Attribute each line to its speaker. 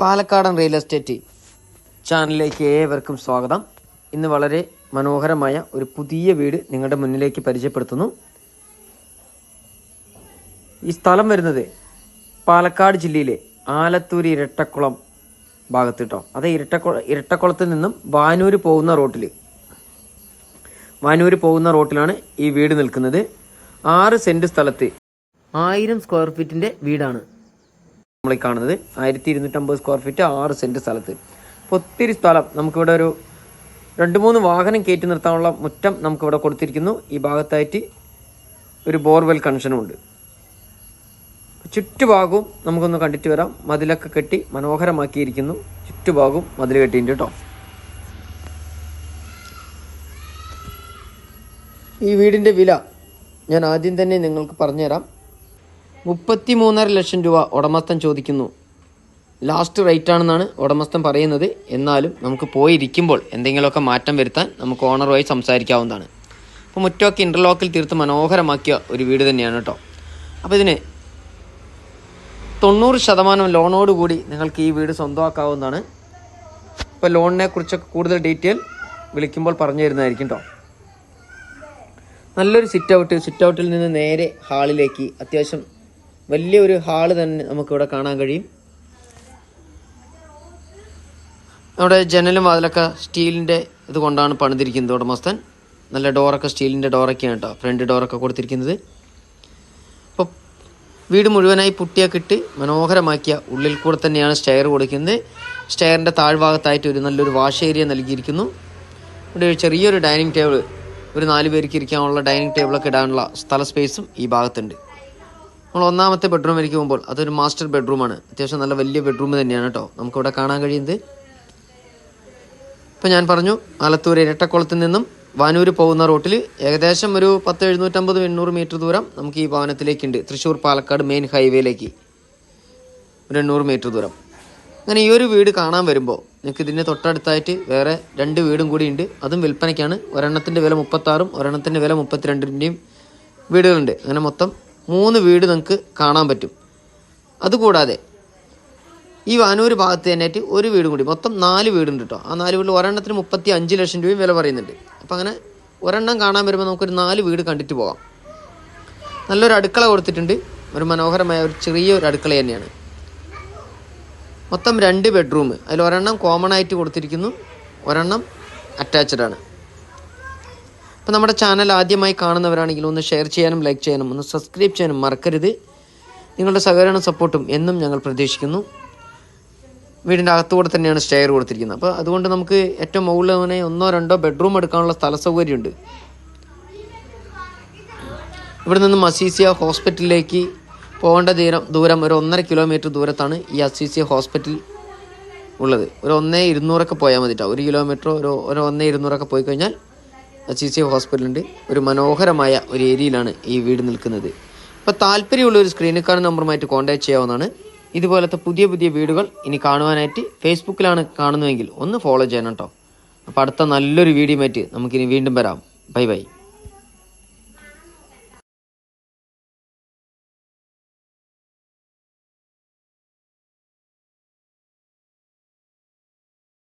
Speaker 1: പാലക്കാടൻ real estate ചാനലിലേക്ക് ഏവർക്കും സ്വാഗതം. ഇന്ന് വളരെ മനോഹരമായ ഒരു പുതിയ വീട് നിങ്ങളുടെ മുന്നിലേക്ക് പരിചയപ്പെടുത്തുന്നു. ഈ സ്ഥലം വരുന്നത് പാലക്കാട് ജില്ലയിലെ ആലത്തൂർ ഇരട്ടക്കുളം ഭാഗത്ത് കേട്ടോ അത് ഇരട്ടക്കുള ഇരട്ടക്കുളത്തിൽ നിന്നും വാനൂർ പോകുന്ന റോട്ടിൽ വാനൂർ പോകുന്ന റോട്ടിലാണ് ഈ വീട് നിൽക്കുന്നത്. ആറ് സെന്റ് സ്ഥലത്ത് ആയിരം സ്ക്വയർ ഫീറ്റിന്റെ വീടാണ്. നമ്മൾ കാണുന്നത്. ആയിരത്തി ഇരുന്നൂറ്റമ്പത് സ്ക്വയർ ഫീറ്റ് ആറ് സെന്റ് സ്ഥലത്ത്. അപ്പോൾ ഒത്തിരി സ്ഥലം നമുക്കിവിടെ ഒരു രണ്ട് മൂന്ന് വാഹനം കയറ്റി നിർത്താനുള്ള മുറ്റം നമുക്കിവിടെ കൊടുത്തിരിക്കുന്നു. ഈ ഭാഗത്തായിട്ട് ഒരു ബോർവെൽ കണക്ഷനും ഉണ്ട്. ചുറ്റുഭാഗവും നമുക്കൊന്ന് കണ്ടിട്ട് വരാം. മതിലൊക്കെ കെട്ടി മനോഹരമാക്കിയിരിക്കുന്നു. ചുറ്റുഭാഗവും മതിൽ കെട്ടിയിട്ടുണ്ട് കേട്ടോ. ഈ വീടിന്റെ വില ഞാൻ ആദ്യം തന്നെ നിങ്ങൾക്ക് പറഞ്ഞുതരാം. മുപ്പത്തി മൂന്നര ലക്ഷം രൂപ ഉടമസ്ഥൻ ചോദിക്കുന്നു. ലാസ്റ്റ് റേറ്റ് ആണെന്നാണ് ഉടമസ്ഥൻ പറയുന്നത്. എന്നാലും നമുക്ക് പോയിരിക്കുമ്പോൾ എന്തെങ്കിലുമൊക്കെ മാറ്റം വരുത്താൻ നമുക്ക് ഓണറുമായി സംസാരിക്കാവുന്നതാണ്. അപ്പോൾ മുറ്റമൊക്കെ ഇന്റർലോക്കിൽ തീർത്ത് മനോഹരമാക്കിയ ഒരു വീട് തന്നെയാണ് കേട്ടോ. അപ്പോൾ ഇതിന് തൊണ്ണൂറ് ശതമാനം ലോണോട് കൂടി നിങ്ങൾക്ക് ഈ വീട് സ്വന്തമാക്കാവുന്നതാണ്. അപ്പോൾ ലോണിനെ കുറിച്ചൊക്കെ കൂടുതൽ ഡീറ്റെയിൽ വിളിക്കുമ്പോൾ പറഞ്ഞു തരുന്നതായിരിക്കും കേട്ടോ. നല്ലൊരു സിറ്റ് ഔട്ട് സിറ്റ് ഔട്ടിൽ നിന്ന് നേരെ ഹാളിലേക്ക് അത്യാവശ്യം വലിയൊരു ഹാൾ തന്നെ നമുക്കിവിടെ കാണാൻ കഴിയും. നമ്മുടെ ജനലും വാതിലൊക്കെ സ്റ്റീലിന്റെ ഇതുകൊണ്ടാണ് പണിതിരിക്കുന്നത് ഉടമസ്ഥൻ. നല്ല ഡോറൊക്കെ സ്റ്റീലിന്റെ ഡോറൊക്കെയാണ് കേട്ടോ. ഫ്രണ്ട് ഡോറൊക്കെ കൊടുത്തിരിക്കുന്നത്. അപ്പോൾ വീട് മുഴുവനായി പുട്ടിയൊക്കെ ഇട്ട് മനോഹരമാക്കിയ ഉള്ളിൽ കൂടെ തന്നെയാണ് സ്റ്റെയർ കൊടുക്കുന്നത്. സ്റ്റെയറിന്റെ താഴ്ഭാഗത്തായിട്ട് ഒരു നല്ലൊരു വാഷ് ഏരിയ നൽകിയിരിക്കുന്നു. ഇവിടെ ഒരു ചെറിയൊരു ഡൈനിങ് ടേബിൾ ഒരു നാല് പേർക്ക് ഇരിക്കാനുള്ള ഡൈനിങ് ടേബിളൊക്കെ ഇടാനുള്ള സ്ഥല സ്പേസും ഈ ഭാഗത്തുണ്ട്. നമ്മൾ ഒന്നാമത്തെ ബെഡ്റൂമിലേക്ക് പോകുമ്പോൾ അതൊരു മാസ്റ്റർ ബെഡ്റൂമാണ് അത്യാവശ്യം നല്ല വലിയ ബെഡ്റൂം തന്നെയാണ് കേട്ടോ നമുക്കിവിടെ കാണാൻ കഴിയുന്നത്. ഇപ്പം ഞാൻ പറഞ്ഞു ആലത്തൂർ ഇരട്ടക്കുളത്തിൽ നിന്നും വാനൂര് പോകുന്ന റോട്ടിൽ ഏകദേശം ഒരു പത്ത് എഴുന്നൂറ്റമ്പത് എണ്ണൂറ് മീറ്റർ ദൂരം നമുക്ക് ഈ ഭവനത്തിലേക്കുണ്ട്. തൃശ്ശൂർ പാലക്കാട് മെയിൻ ഹൈവേയിലേക്ക് ഒരു എണ്ണൂറ് മീറ്റർ ദൂരം. അങ്ങനെ ഈ ഒരു വീട് കാണാൻ വരുമ്പോൾ നിങ്ങൾക്ക് ഇതിന്റെ തൊട്ടടുത്തായിട്ട് വേറെ രണ്ട് വീടും കൂടി ഉണ്ട്. അതും വിൽപ്പനയ്ക്കാണ്. ഒരെണ്ണത്തിന്റെ വില മുപ്പത്താറും ഒരെണ്ണത്തിന്റെ വില മുപ്പത്തിരണ്ടിന്റെയും വീടുകളുണ്ട്. അങ്ങനെ മൊത്തം മൂന്ന് വീട് നിങ്ങൾക്ക് കാണാൻ പറ്റും. അതുകൂടാതെ ഈ വാനൂർ ഭാഗത്ത് തന്നെയായിട്ട് ഒരു വീടും കൂടി. മൊത്തം നാല് വീടുണ്ട് കേട്ടോ ആ നാല് വീട്ടിൽ ഒരെണ്ണത്തിന് മുപ്പത്തി അഞ്ച് ലക്ഷം രൂപയും വില പറയുന്നുണ്ട്. അപ്പം അങ്ങനെ ഒരെണ്ണം കാണാൻ വരുമ്പോൾ നമുക്കൊരു നാല് വീട് കണ്ടിട്ട് പോകാം. നല്ലൊരു അടുക്കള കൊടുത്തിട്ടുണ്ട്. ഒരു മനോഹരമായ ഒരു ചെറിയ ഒരു അടുക്കള തന്നെയാണ്. മൊത്തം രണ്ട് ബെഡ്റൂം. അതിൽ ഒരെണ്ണം കോമൺ ആയിട്ട് കൊടുത്തിരിക്കുന്നു. ഒരെണ്ണം അറ്റാച്ച്ഡ് ആണ്. അപ്പോൾ നമ്മുടെ ചാനൽ ആദ്യമായി കാണുന്നവരാണെങ്കിൽ ഒന്ന് ഷെയർ ചെയ്യാനും ലൈക്ക് ചെയ്യാനും ഒന്ന് സബ്സ്ക്രൈബ് ചെയ്യാനും മറക്കരുത്. നിങ്ങളുടെ സഹകരണ സപ്പോർട്ടും എന്നും ഞങ്ങൾ പ്രതീക്ഷിക്കുന്നു. വീടിന്റെ അകത്തുകൂടെ തന്നെയാണ് സ്റ്റെയർ കൊടുത്തിരിക്കുന്നത്. അപ്പോൾ അതുകൊണ്ട് നമുക്ക് ഏറ്റവും മുകളിൽ തന്നെ ഒന്നോ രണ്ടോ ബെഡ്റൂം എടുക്കാനുള്ള സ്ഥല സൗകര്യമുണ്ട് ഇവിടെ നിന്ന് മസീസിയ ഹോസ്പിറ്റലിലേക്ക് പോകേണ്ട ദൂരം ദൂരം ഒരു ഒന്നര കിലോമീറ്റർ ദൂരത്താണ് ഈ അസീസിയ ഹോസ്പിറ്റൽ ഉള്ളത്. ഒരു ഒന്നേ ഇരുന്നൂറൊക്കെ പോയാൽ മതിട്ടോ. ഒരു കിലോമീറ്റർ ഒരു ഒരു ഒന്നേ ഇരുന്നൂറൊക്കെ പോയി കഴിഞ്ഞാൽ അസീസിയ ഹോസ്പിറ്റലുണ്ട് ഒരു മനോഹരമായ ഒരു ഏരിയയിലാണ് ഈ വീട് നിൽക്കുന്നത്. അപ്പോൾ താല്പര്യമുള്ള ഒരു സ്ക്രീനിൽ കാണുന്ന നമ്പറുമായിട്ട് കോൺടാക്ട് ചെയ്യാവുന്നതാണ്. ഇതുപോലത്തെ പുതിയ പുതിയ വീടുകൾ ഇനി കാണുവാനായിട്ട് ഫേസ്ബുക്കിലാണ് കാണുന്നതെങ്കിൽ ഒന്ന് ഫോളോ ചെയ്യണം കേട്ടോ. അപ്പോൾ അടുത്ത നല്ലൊരു വീഡിയോ മാറ്റി നമുക്കിനി വീണ്ടും വരാം. Bye bye.